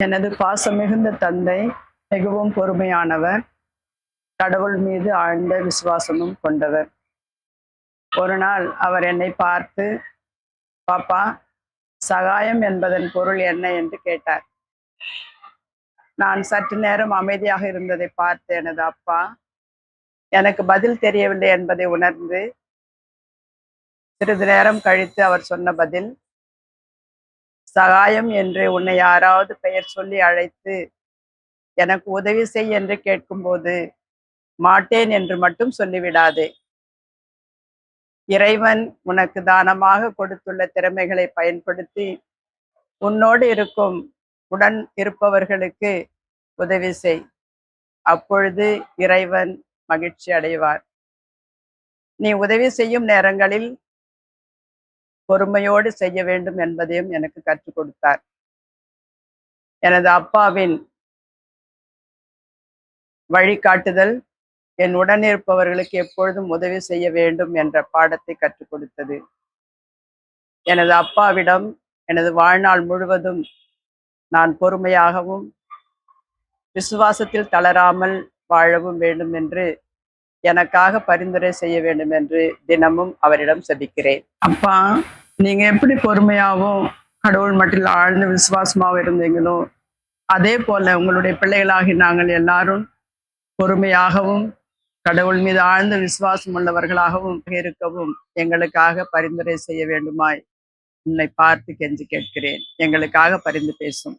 எனது பாசம் மிகுந்த தந்தை மிகவும் பொறுமையானவர். கடவுள் மீது ஆழ்ந்த விசுவாசமும் கொண்டவர். ஒரு நாள் அவர் என்னை பார்த்து பாப்பா சகாயம் என்பதன் பொருள் என்ன? என்று கேட்டார். நான் சற்று நேரம் அமைதியாக இருந்ததை பார்த்து எனது அப்பா எனக்கு பதில் தெரியவில்லை என்பதை உணர்ந்து சிறிது நேரம் கழித்து அவர் சொன்ன பதில் சகாயம் என்று உன்னை யாராவது பெயர் சொல்லி அழைத்து எனக்கு உதவி செய் என்று கேட்கும்போது மாட்டேன் என்று மட்டும் சொல்லிவிடாதே. இறைவன் உனக்கு தானமாக கொடுத்துள்ள திறமைகளை பயன்படுத்தி உன்னோடு இருக்கும் உடன் இருப்பவர்களுக்கு உதவி செய். அப்பொழுது இறைவன் மகிழ்ச்சி அடைவார். நீ உதவி செய்யும் நேரங்களில் பொறுமையோடு செய்ய வேண்டும் என்பதையும் எனக்கு கற்றுக் கொடுத்தார். எனது அப்பாவின் வழிகாட்டுதல் என் உடன் இருப்பவர்களுக்கு எப்பொழுதும் உதவி செய்ய வேண்டும் என்ற பாடத்தை கற்றுக் கொடுத்தது. எனது அப்பாவிடம் எனது வாழ்நாள் முழுவதும் நான் பொறுமையாகவும் விசுவாசத்தில் தளராமல் வாழவும் வேண்டும் என்று எனக்காக பரிந்துரை செய்ய வேண்டும் என்று தினமும் அவரிடம் செபிக்கிறேன். அப்பா நீங்க எப்படி பொறுமையாகவும் கடவுள் மட்டில் ஆழ்ந்த விசுவாசமாகவும் இருந்தீங்களோ அதே போல உங்களுடைய பிள்ளைகளாகி நாங்கள் எல்லாரும் பொறுமையாகவும் கடவுள் மீது ஆழ்ந்த விசுவாசம் உள்ளவர்களாகவும் இருக்கவும் எங்களுக்காக பரிந்துரை செய்ய வேண்டுமாய் உன்னை பார்த்து கெஞ்சி கேட்கிறேன். எங்களுக்காக பரிந்து பேசும்.